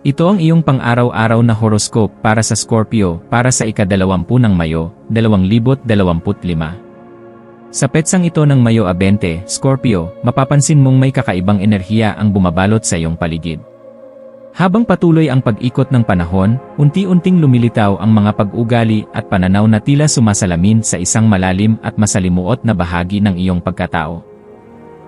Ito ang iyong pang-araw-araw na horoscope para sa Scorpio para sa ikadalawampu ng Mayo, 2025. Sa petsang ito ng Mayo a 20, Scorpio, mapapansin mong may kakaibang enerhiya ang bumabalot sa iyong paligid. Habang patuloy ang pag-ikot ng panahon, unti-unting lumilitaw ang mga pag-ugali at pananaw na tila sumasalamin sa isang malalim at masalimuot na bahagi ng iyong pagkatao.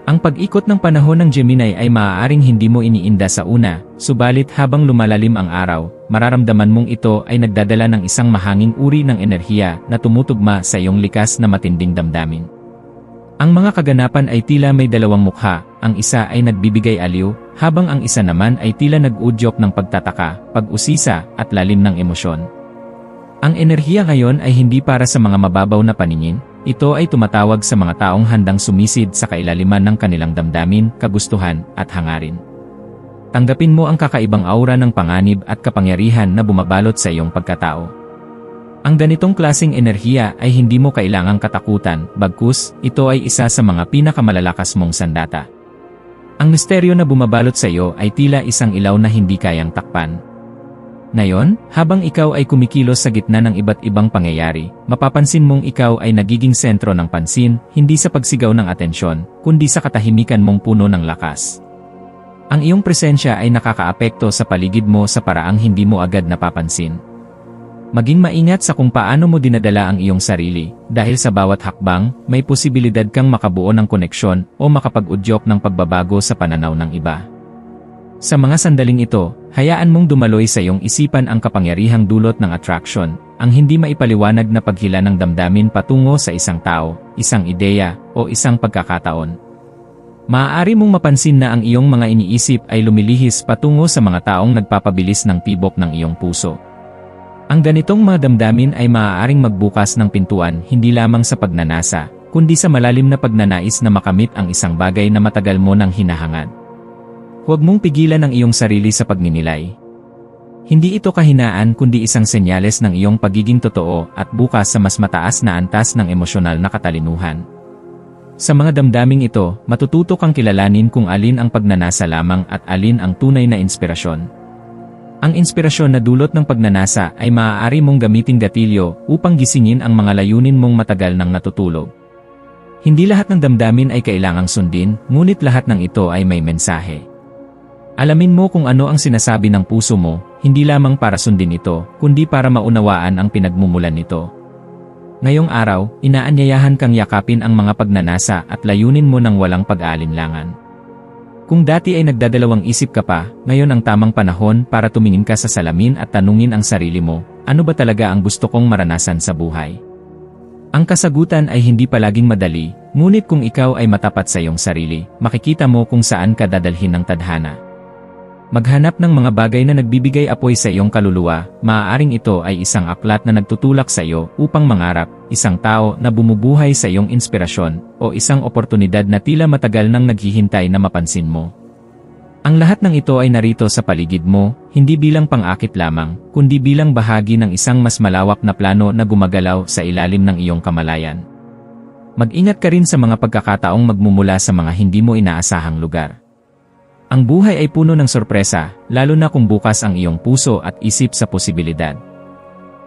Ang pag-ikot ng panahon ng Gemini ay maaaring hindi mo iniinda sa una, subalit habang lumalalim ang araw, mararamdaman mong ito ay nagdadala ng isang mahanging uri ng enerhiya na tumutugma sa iyong likas na matinding damdamin. Ang mga kaganapan ay tila may dalawang mukha, ang isa ay nagbibigay aliw, habang ang isa naman ay tila nag-udyok ng pagtataka, pag-usisa, at lalim ng emosyon. Ang enerhiya ngayon ay hindi para sa mga mababaw na paningin, ito ay tumatawag sa mga taong handang sumisid sa kailaliman ng kanilang damdamin, kagustuhan, at hangarin. Tanggapin mo ang kakaibang aura ng panganib at kapangyarihan na bumabalot sa iyong pagkatao. Ang ganitong klasing enerhiya ay hindi mo kailangang katakutan, bagkus, ito ay isa sa mga pinakamalalakas mong sandata. Ang misteryo na bumabalot sa iyo ay tila isang ilaw na hindi kayang takpan, ngayon, habang ikaw ay kumikilos sa gitna ng iba't ibang pangyayari, mapapansin mong ikaw ay nagiging sentro ng pansin, hindi sa pagsigaw ng atensyon, kundi sa katahimikan mong puno ng lakas. Ang iyong presensya ay nakakaapekto sa paligid mo sa paraang hindi mo agad napapansin. Maging maingat sa kung paano mo dinadala ang iyong sarili, dahil sa bawat hakbang, may posibilidad kang makabuo ng koneksyon o makapag-udyok ng pagbabago sa pananaw ng iba. Sa mga sandaling ito, hayaan mong dumaloy sa iyong isipan ang kapangyarihang dulot ng attraction, ang hindi maipaliwanag na paghila ng damdamin patungo sa isang tao, isang ideya, o isang pagkakataon. Maaari mong mapansin na ang iyong mga iniisip ay lumilihis patungo sa mga taong nagpapabilis ng tibok ng iyong puso. Ang ganitong mga damdamin ay maaaring magbukas ng pintuan hindi lamang sa pagnanasa, kundi sa malalim na pagnanais na makamit ang isang bagay na matagal mo nang hinahangad. Huwag mong pigilan ang iyong sarili sa pagninilay. Hindi ito kahinaan kundi isang senyales ng iyong pagiging totoo at bukas sa mas mataas na antas ng emosyonal na katalinuhan. Sa mga damdaming ito, matututo kang kilalanin kung alin ang pagnanasa lamang at alin ang tunay na inspirasyon. Ang inspirasyon na dulot ng pagnanasa ay maaari mong gamiting gatilyo upang gisingin ang mga layunin mong matagal nang natutulog. Hindi lahat ng damdamin ay kailangang sundin, ngunit lahat ng ito ay may mensahe. Alamin mo kung ano ang sinasabi ng puso mo, hindi lamang para sundin ito, kundi para maunawaan ang pinagmumulan nito. Ngayong araw, inaanyayahan kang yakapin ang mga pagnanasa at layunin mo ng walang pag-aalinlangan. Kung dati ay nagdadalawang isip ka pa, ngayon ang tamang panahon para tumingin ka sa salamin at tanungin ang sarili mo, ano ba talaga ang gusto kong maranasan sa buhay? Ang kasagutan ay hindi palaging madali, ngunit kung ikaw ay matapat sa iyong sarili, makikita mo kung saan ka dadalhin ng tadhana. Maghanap ng mga bagay na nagbibigay apoy sa iyong kaluluwa, maaaring ito ay isang aklat na nagtutulak sa iyo upang mangarap, isang tao na bumubuhay sa iyong inspirasyon, o isang oportunidad na tila matagal nang naghihintay na mapansin mo. Ang lahat ng ito ay narito sa paligid mo, hindi bilang pang-akit lamang, kundi bilang bahagi ng isang mas malawak na plano na gumagalaw sa ilalim ng iyong kamalayan. Mag-ingat ka rin sa mga pagkakataong magmumula sa mga hindi mo inaasahang lugar. Ang buhay ay puno ng sorpresa, lalo na kung bukas ang iyong puso at isip sa posibilidad.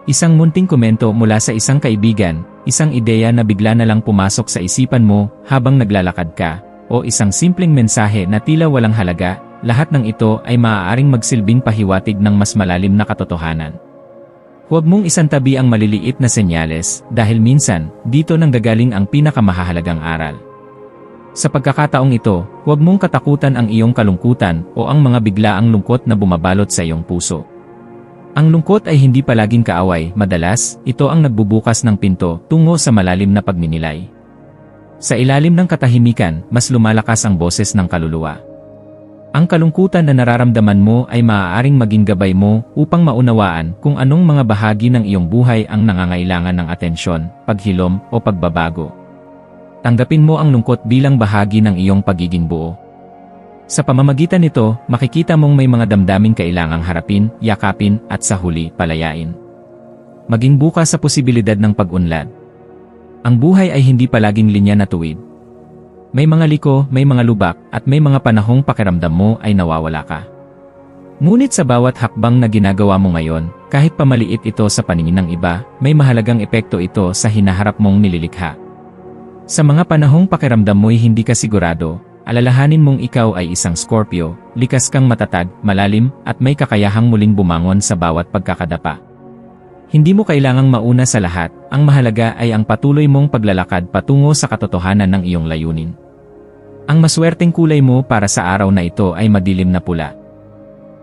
Isang munting komento mula sa isang kaibigan, isang ideya na bigla na lang pumasok sa isipan mo habang naglalakad ka, o isang simpleng mensahe na tila walang halaga, lahat ng ito ay maaaring magsilbing pahiwatig ng mas malalim na katotohanan. Huwag mong isantabi ang maliliit na senyales dahil minsan, dito nang gagaling ang pinakamahalagang aral. Sa pagkakataong ito, huwag mong katakutan ang iyong kalungkutan o ang mga biglaang lungkot na bumabalot sa iyong puso. Ang lungkot ay hindi palaging kaaway, madalas, ito ang nagbubukas ng pinto tungo sa malalim na pagninilay. Sa ilalim ng katahimikan, mas lumalakas ang boses ng kaluluwa. Ang kalungkutan na nararamdaman mo ay maaaring maging gabay mo upang maunawaan kung anong mga bahagi ng iyong buhay ang nangangailangan ng atensyon, paghilom o pagbabago. Tanggapin mo ang lungkot bilang bahagi ng iyong pagiging buo. Sa pamamagitan nito, makikita mong may mga damdaming kailangang harapin, yakapin at sa huli palayain. Maging bukas sa posibilidad ng pag-unlad. Ang buhay ay hindi palaging linya na tuwid. May mga liko, may mga lubak, at may mga panahong pakiramdam mo ay nawawala ka. Ngunit sa bawat hakbang na ginagawa mo ngayon, kahit pamaliit ito sa paningin ng iba, may mahalagang epekto ito sa hinaharap mong nililikha. Sa mga panahong pakiramdam mo'y hindi ka sigurado, alalahanin mong ikaw ay isang Scorpio, likas kang matatag, malalim, at may kakayahang muling bumangon sa bawat pagkakadapa. Hindi mo kailangang mauna sa lahat, ang mahalaga ay ang patuloy mong paglalakad patungo sa katotohanan ng iyong layunin. Ang maswerteng kulay mo para sa araw na ito ay madilim na pula.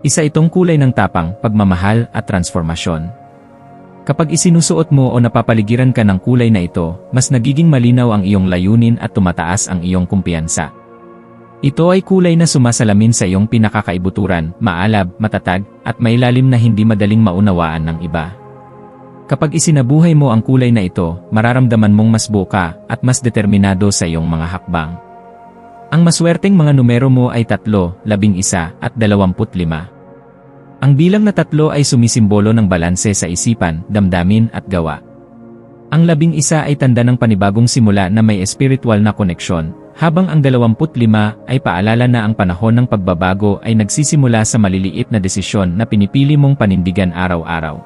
Isa itong kulay ng tapang, pagmamahal at transformasyon. Kapag isinusuot mo o napapaligiran ka ng kulay na ito, mas nagiging malinaw ang iyong layunin at tumataas ang iyong kumpiyansa. Ito ay kulay na sumasalamin sa iyong pinakakaibuturan, maalab, matatag, at may lalim na hindi madaling maunawaan ng iba. Kapag isinabuhay mo ang kulay na ito, mararamdaman mong mas buka at mas determinado sa iyong mga hakbang. Ang maswerteng mga numero mo ay 3, 11 at 25. Ang bilang na tatlo ay sumisimbolo ng balanse sa isipan, damdamin at gawa. Ang labing isa ay tanda ng panibagong simula na may espiritual na koneksyon, habang ang 25 ay paalala na ang panahon ng pagbabago ay nagsisimula sa maliliit na desisyon na pinipili mong panindigan araw-araw.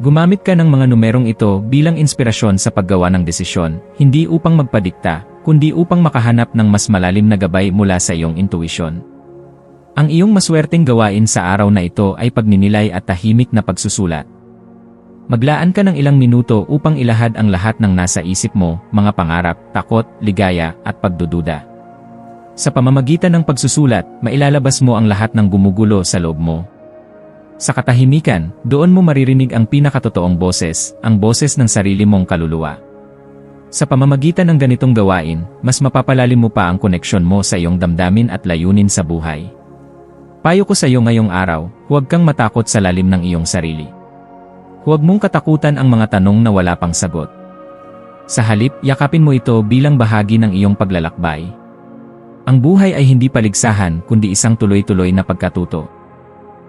Gumamit ka ng mga numerong ito bilang inspirasyon sa paggawa ng desisyon, hindi upang magpadikta, kundi upang makahanap ng mas malalim na gabay mula sa iyong intuisyon. Ang iyong maswerteng gawain sa araw na ito ay pagninilay at tahimik na pagsusulat. Maglaan ka ng ilang minuto upang ilahad ang lahat ng nasa isip mo, mga pangarap, takot, ligaya, at pagdududa. Sa pamamagitan ng pagsusulat, mailalabas mo ang lahat ng gumugulo sa loob mo. Sa katahimikan, doon mo maririnig ang pinakatotoong boses, ang boses ng sarili mong kaluluwa. Sa pamamagitan ng ganitong gawain, mas mapapalalim mo pa ang koneksyon mo sa iyong damdamin at layunin sa buhay. Payo ko sa iyo ngayong araw, huwag kang matakot sa lalim ng iyong sarili. Huwag mong katakutan ang mga tanong na wala pang sagot. Sa halip, yakapin mo ito bilang bahagi ng iyong paglalakbay. Ang buhay ay hindi paligsahan kundi isang tuloy-tuloy na pagkatuto.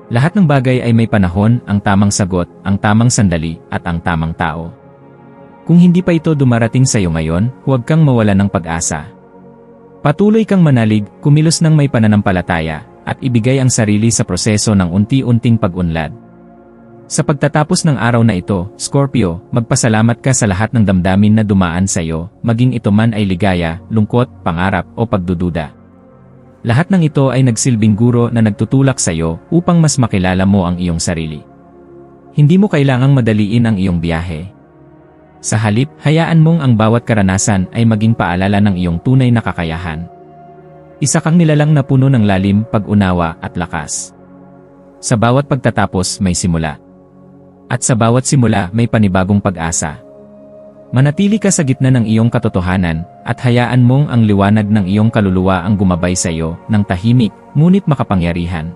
Lahat ng bagay ay may panahon, ang tamang sagot, ang tamang sandali, at ang tamang tao. Kung hindi pa ito dumarating sa iyo ngayon, huwag kang mawala ng pag-asa. Patuloy kang manalig, kumilos ng may pananampalataya, at ibigay ang sarili sa proseso ng unti-unting pag-unlad. Sa pagtatapos ng araw na ito, Scorpio, magpasalamat ka sa lahat ng damdamin na dumaan sa iyo, maging ito man ay ligaya, lungkot, pangarap o pagdududa. Lahat ng ito ay nagsilbing guro na nagtutulak sa iyo upang mas makilala mo ang iyong sarili. Hindi mo kailangang madaliin ang iyong biyahe. Sa halip, hayaan mong ang bawat karanasan ay maging paalala ng iyong tunay na kakayahan. Isa kang nilalang na puno ng lalim, pag-unawa at lakas. Sa bawat pagtatapos may simula. At sa bawat simula may panibagong pag-asa. Manatili ka sa gitna ng iyong katotohanan at hayaan mong ang liwanag ng iyong kaluluwa ang gumabay sa iyo ng tahimik ngunit makapangyarihan.